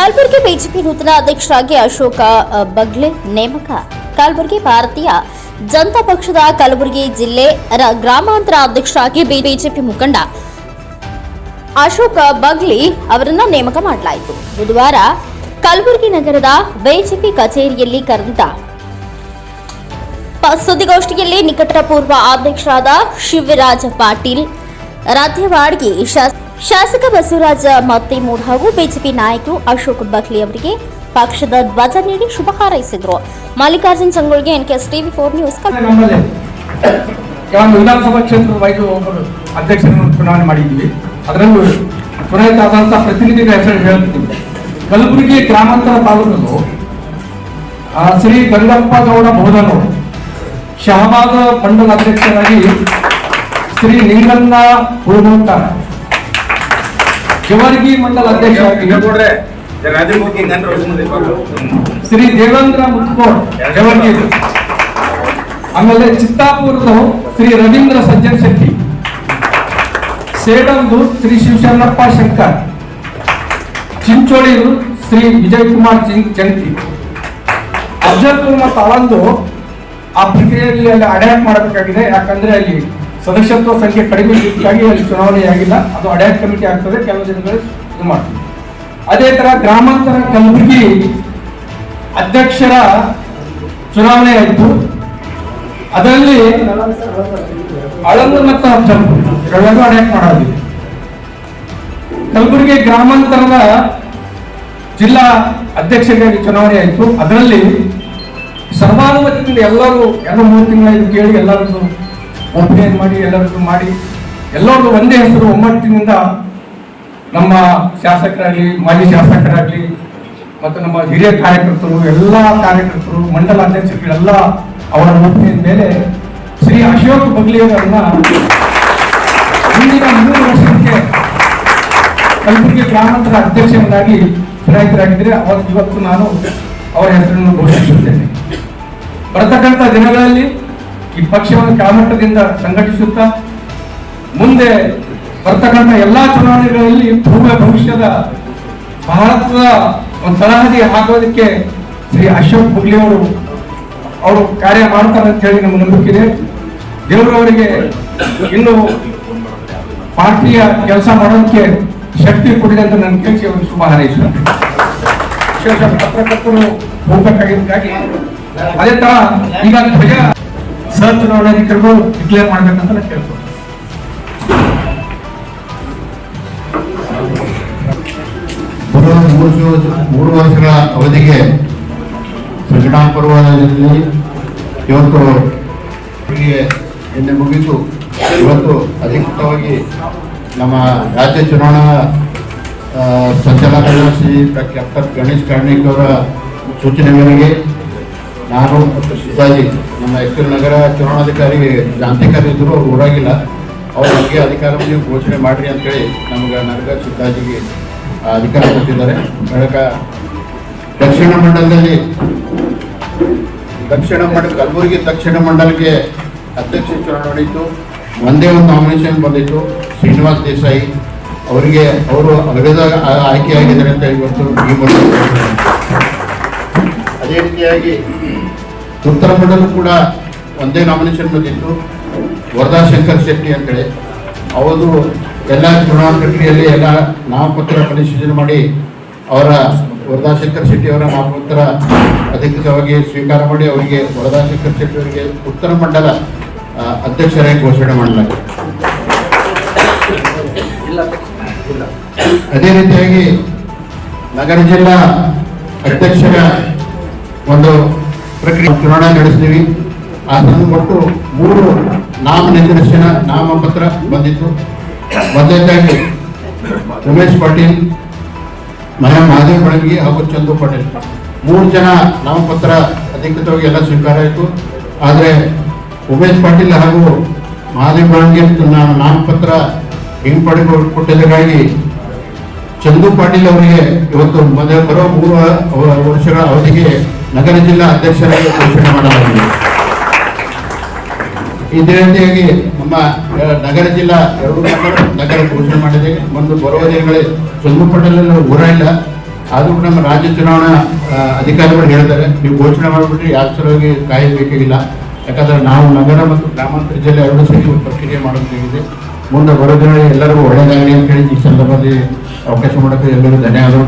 Kalaburagi BJP ನೂತನ ಅಧ್ಯಕ್ಷರಾಗಿ ಅಶೋಕ ಬಗ್ಲೆ, ನೇಮಕ. ಕಲಬುರಗಿ ಭಾರತೀಯ ಜನತಾ ಪಕ್ಷದ ಕಲಬುರಗಿ ಜಿಲ್ಲೆ ಗ್ರಾಮಾಂತರ ಅಧ್ಯಕ್ಷರಾಗಿ ಬಿಜೆಪಿ ಮುಖಂಡ ಅಶೋಕ ಬಗ್ಲಿ ಅವರನ್ನ ನೇಮಕ ಮಾಡಲಾಯಿತು. ಬುಧವಾರ ಕಲಬುರಗಿ ನಗರದ ಬಿಜೆಪಿ ಕಚೇರಿಯಲ್ಲಿ ಕರೆದಿದ್ದ ಪ- ಸುದ್ದಿಗೋಷ್ಠಿಯಲ್ಲಿ ನಿಕಟಪೂರ್ವ ಅಧ್ಯಕ್ಷರಾದ ಶಿವರಾಜ ಪಾಟೀಲ್ ರಾಧ್ಯವಾಡ್ಗಿ ಶಾಸ- ಶಾಸಕ ಬಸವರಾಜ ಮತ್ತಿಮೂಡ್ ಹಾಗೂ ಬಿಜೆಪಿ ನಾಯಕರು ಅಶೋಕ್ ಬಕ್ಲಿ ಅವರಿಗೆ ಪಕ್ಷದ ಧ್ವಜ ನೀಡಿ ಶುಭ ಹಾರೈಸಿದ್ರು. ಮಲ್ಲಿಕಾರ್ಜುನ್ ಸಂಗೊಳ್ಗೆ ಎನ್ಕೆಎಸ್ ಟಿವಿ ಫೋರ್ ನ್ಯೂಸ್ ವಿಧಾನಸಭಾ ಕ್ಷೇತ್ರದ ಅಧ್ಯಕ್ಷರನ್ನು ಚುನಾವಣೆ ಮಾಡಿದ್ವಿ ಅದರಲ್ಲೂ ಚುನಾಯಿತ ಆದಂಥ ಪ್ರತಿನಿಧಿಗಳ ಹೆಸರು ಹೇಳ್ತೀವಿ ಕಲಬುರಗಿ ಗ್ರಾಮಾಂತರ ತಾಲೂಕು ಶ್ರೀ ಗಂಗಪ್ಪ ಗೌಡ ಬೋಧನವರು ಶಹಬಾದ ಮಂಡಲ ಅಧ್ಯಕ್ಷರಾಗಿ ಶ್ರೀ ನಿಂಗಣ್ಣ ಹುಡುಗುಂಟಾರ ಜವರ್ಗಿ ಮಂಡಲ ಅಧ್ಯಕ್ಷ ಶ್ರೀ ದೇವೇಂದ್ರ ಮುತ್ಕೋಡ್ ಶಿವರ್ಗಿ. ಆಮೇಲೆ ಚಿತ್ತಾಪುರದ ಶ್ರೀ ರವೀಂದ್ರ ಸಜ್ಜನ್ ಶೆಟ್ಟಿ. ಸೇಡಂದು ಶ್ರೀ ಶಿವಶರಣಪ್ಪ ಶಂಕರ್. ಚಿಂಚೋಳಿಯು ಶ್ರೀ ವಿಜಯ್ ಕುಮಾರ್ ಜಂತಿ ಅಫ್ಜಲ್ಪುರ್ ಮತ್ತು ಅಳಂದು ಆ ಪ್ರಕ್ರಿಯೆಯಲ್ಲಿ ಅಲ್ಲಿ ಅಡ್ಯಾಕ್ಟ್ ಮಾಡಬೇಕಾಗಿದೆ. ಯಾಕಂದ್ರೆ ಅಲ್ಲಿ ಸದಸ್ಯತ್ವ ಸಂಖ್ಯೆ ಕಡಿಮೆ ಇದ್ದಕ್ಕಾಗಿ ಅಲ್ಲಿ ಚುನಾವಣೆ ಆಗಿಲ್ಲ. ಅದು ಅಡ್ಯಾಕ್ ಕಮಿಟಿ ಆಗ್ತದೆ, ಕೆಲವು ದಿನಗಳಲ್ಲಿ ಇದು ಮಾಡ್ತೀವಿ. ಅದೇ ತರ ಗ್ರಾಮಾಂತರ ಕಲಬುರಗಿ ಅಧ್ಯಕ್ಷರ ಚುನಾವಣೆ ಆಯಿತು. ಅದರಲ್ಲಿ ಅಳಂದು ಮತ್ತು ಎರಡನ್ನೂ ಅಡ್ಯಾಕ್ಟ್ ಮಾಡೋದಿದೆ ಕಲಬುರಗಿ ಗ್ರಾಮಾಂತರದ ಜಿಲ್ಲಾ ಅಧ್ಯಕ್ಷರಿಗಾಗಿ ಚುನಾವಣೆ ಆಯಿತು. ಅದರಲ್ಲಿ ಸರ್ವಾನುಮತದಿಂದ ಎಲ್ಲರೂ ಎಲ್ಲ ಮೂರು ತಿಂಗಳ ಕೇಳಿ ಎಲ್ಲರದ್ದು ಒಪಿನಿಯನ್ ಮಾಡಿ, ಎಲ್ಲರದ್ದು ಮಾಡಿ, ಎಲ್ಲರದ್ದು ಒಂದೇ ಹೆಸರು ಒಮ್ಮಟ್ಟಿನಿಂದ ನಮ್ಮ ಶಾಸಕರಾಗಲಿ, ಮಾಜಿ ಶಾಸಕರಾಗಲಿ, ಮತ್ತು ನಮ್ಮ ಹಿರಿಯ ಕಾರ್ಯಕರ್ತರು, ಎಲ್ಲ ಕಾರ್ಯಕರ್ತರು, ಮಂಡಲ ಅಧ್ಯಕ್ಷರುಗಳೆಲ್ಲ ಅವರ ಒಪ್ಪಿನಿಯನ್ ಮೇಲೆ ಶ್ರೀ ಅಶೋಕ್ ಬಗ್ಲಿಯವರನ್ನ ಮುಂದಿನ ಮೂರು ವರ್ಷಕ್ಕೆ ಕಲಬುರಗಿ ಗ್ರಾಮಾಂತರ ಅಧ್ಯಕ್ಷರನ್ನಾಗಿ ಚುನಾಯಿತರಾಗಿದ್ದರೆ ಅವತ್ತು ಇವತ್ತು ನಾನು ಅವರ ಹೆಸರನ್ನು ಘೋಷಿಸುತ್ತೇನೆ. ಬರತಕ್ಕಂಥ ದಿನಗಳಲ್ಲಿ ಈ ಪಕ್ಷವನ್ನು ಕೆಳಮಟ್ಟದಿಂದ ಸಂಘಟಿಸುತ್ತಾ ಮುಂದೆ ಬರ್ತಕ್ಕಂಥ ಎಲ್ಲಾ ಚುನಾವಣೆಗಳಲ್ಲಿ ಪೂರ್ವ ಭವಿಷ್ಯದ ಭಾರತದ ಒಂದು ತಳಹದಿ ಹಾಕೋದಕ್ಕೆ ಶ್ರೀ ಅಶೋಕ್ ಹುಗ್ಲಿ ಅವರು ಅವರು ಕಾರ್ಯ ಮಾಡ್ತಾರೆ ಅಂತ ಹೇಳಿ ನಮ್ಗೆ ನಂಬಿಕೆ ಇದೆ. ದೇವರವರಿಗೆ ಇನ್ನು ಪಾರ್ಟಿಯ ಕೆಲಸ ಮಾಡೋದಕ್ಕೆ ಶಕ್ತಿ ಕೊಡಿದೆ ಅಂತ ನನ್ನ ಕೇಳಿಸಿ ಅವರು ಶುಭ ಹಾರೈಸುತ್ತಾರೆ ವಿಶೇಷ ಪತ್ರಕರ್ತರು ಹೋಗಬೇಕಾಗಿದ್ದಕ್ಕಾಗಿ ಅದೇ ತರ ಈಗ ಧ್ವಜ ಸಹ ಚುನಾವಣಾಧಿಕಾರಿಗಳು ಡಿಕ್ಲೇರ್ ಮಾಡ್ಬೇಕಂತ ನಾನು ಮೂರು ವರ್ಷ- ಮೂರು ವರ್ಷಗಳ ಅವಧಿಗೆ ಸಂಘಟನಾ ಪರ್ವದಲ್ಲಿ ಇವತ್ತು ನಿನ್ನೆ ಮುಗಿತು. ಇವತ್ತು ಅಧಿಕೃತವಾಗಿ ನಮ್ಮ ರಾಜ್ಯ ಚುನಾವಣಾ ಸಂಚಾಲಕ ಶ್ರೀ ಡಾಕ್ಟರ್ ಗಣೇಶ್ ಕಾರ್ಣಿಕ್ ಅವರ ಸೂಚನೆ ಮೇರೆಗೆ ನಾನು ಶಿವಾಜಿ ನಮ್ಮ ಎಕ್ಚುಲ್ ನಗರ ಚುನಾವಣಾಧಿಕಾರಿ ಕ್ರಾಂತಿಕಾರಿ ಇದ್ರು ಅವ್ರು ಊರಾಗಿಲ್ಲ. ಅವ್ರ ಬಗ್ಗೆ ಅಧಿಕಾರವನ್ನು ಘೋಷಣೆ ಮಾಡಿರಿ ಅಂತೇಳಿ ನಮ್ಗೆ ನಗರ ಸಿದ್ದಾಜಿಗೆ ಅಧಿಕಾರ ಕೊಟ್ಟಿದ್ದಾರೆ. ಬಳಿಕ ದಕ್ಷಿಣ ಮಂಡಲದಲ್ಲಿ, ದಕ್ಷಿಣ ಮಂಡಲ ಕಲಬುರಗಿ ದಕ್ಷಿಣ ಮಂಡಲಕ್ಕೆ ಅಧ್ಯಕ್ಷ ಚುನಾವಣೆ ನಡೆಯಿತು. ಒಂದೇ ಒಂದು ನಾಮಿನೇಷನ್ ಬಂದಿತ್ತು. ಶ್ರೀನಿವಾಸ್ ದೇಸಾಯಿ ಅವರಿಗೆ ಅವರು ಅವಿರೋಧ ಆಯ್ಕೆ ಆಗಿದ್ದಾರೆ ಅಂತ ಇವತ್ತು ಅದೇ ರೀತಿಯಾಗಿ ಉತ್ತರ ಮಂಡಲ ಕೂಡ ಒಂದೇ ನಾಮಿನೇಷನ್ ಬಂದಿತ್ತು. ವರದಾ ಶಂಕರ್ ಶೆಟ್ಟಿ ಅಂತೇಳಿ. ಅವರು ಎಲ್ಲ ಚುನಾವಣಾ ಪ್ರಕ್ರಿಯೆಯಲ್ಲಿ ಎಲ್ಲ ನಾಮಪತ್ರ ಪರಿಶೀಲನೆ ಮಾಡಿ ಅವರ ವರದಾ ಶಂಕರ್ ಶೆಟ್ಟಿ ಅವರ ನಾಮಪತ್ರ ಅಧಿಕೃತವಾಗಿ ಸ್ವೀಕಾರ ಮಾಡಿ ಅವರಿಗೆ ವರದಾ ಶಂಕರ್ ಶೆಟ್ಟಿ ಅವರಿಗೆ ಉತ್ತರ ಮಂಡಲ ಅಧ್ಯಕ್ಷರಾಗಿ ಘೋಷಣೆ ಮಾಡಲಾಗಿದೆ. ಅದೇ ರೀತಿಯಾಗಿ ನಗರ ಜಿಲ್ಲಾ ಅಧ್ಯಕ್ಷರ ಒಂದು ಪ್ರಕ್ರಿಯೆ ಚುನಾವಣೆ ನಡೆಸ್ತೀವಿ ಅದನ್ನು ಒಟ್ಟು ಮೂರು ನಾಮ ನಿರ್ದೇಶನ ನಾಮಪತ್ರ ಬಂದಿತ್ತು. ಮೊದಲನೇದಾಗಿ ಉಮೇಶ್ ಪಾಟೀಲ್ ಮನೆ ಮಹಾದೇವ್ ಬೆಳಗಿ ಹಾಗೂ ಚಂದು ಪಾಟೀಲ್. ಮೂರು ಜನ ನಾಮಪತ್ರ ಅಧಿಕೃತವಾಗಿ ಎಲ್ಲ ಸ್ವೀಕಾರ ಆಯಿತು. ಆದರೆ ಉಮೇಶ್ ಪಾಟೀಲ್ ಹಾಗೂ ಮಹಾದೇವ್ ಬೆಳಗಿ ನಾನು ನಾಮಪತ್ರ ಹಿಂಪಡೆ ಕೊಟ್ಟಿದ್ದಕ್ಕಾಗಿ ಚಂದು ಪಾಟೀಲ್ ಅವರಿಗೆ ಇವತ್ತು ಮೊದಲ ಬರೋ ಮೂರು ವರ್ಷಗಳ ಅವಧಿಗೆ ನಗರ ಜಿಲ್ಲಾ ಅಧ್ಯಕ್ಷರಾಗಿ ಘೋಷಣೆ ಮಾಡಲಾಗಿದೆ. ಇದೇ ರೀತಿಯಾಗಿ ನಮ್ಮ ನಗರ ಜಿಲ್ಲಾ ಎರಡು ನಗರ ಘೋಷಣೆ ಮಾಡಿದೆ ಒಂದು ಬರುವ ದಿನಗಳೇ ಚಂದು ಪಾಟೀಲ್ ಊರ ಇಲ್ಲ. ಆದರೂ ನಮ್ಮ ರಾಜ್ಯ ಚುನಾವಣಾ ಅಧಿಕಾರಿಗಳು ಹೇಳಿದ್ದಾರೆ ನೀವು ಘೋಷಣೆ ಮಾಡಿಬಿಟ್ರೆ ಯಾವ ಸಲುವಾಗಿ ಕಾಯಬೇಕಾಗಿಲ್ಲ ಯಾಕಂದ್ರೆ ನಾವು ನಗರ ಮತ್ತು ಗ್ರಾಮಾಂತರ ಜಿಲ್ಲೆ ಎರಡು ಸೇರಿ ಪ್ರಕ್ರಿಯೆ ಮಾಡಬೇಕಾಗಿದೆ ಮುಂದೆ ಬರೋ ದಿನಗಳಲ್ಲಿ ಎಲ್ಲರಿಗೂ ಒಳ್ಳೆಯದಾಗಲಿ ಅಂತ ಹೇಳಿ ಈ ಸಂದರ್ಭದಲ್ಲಿ ಅವಕಾಶ ಮಾಡೋಕ್ಕೆ ಎಲ್ಲರಿಗೂ ಧನ್ಯವಾದಗಳು.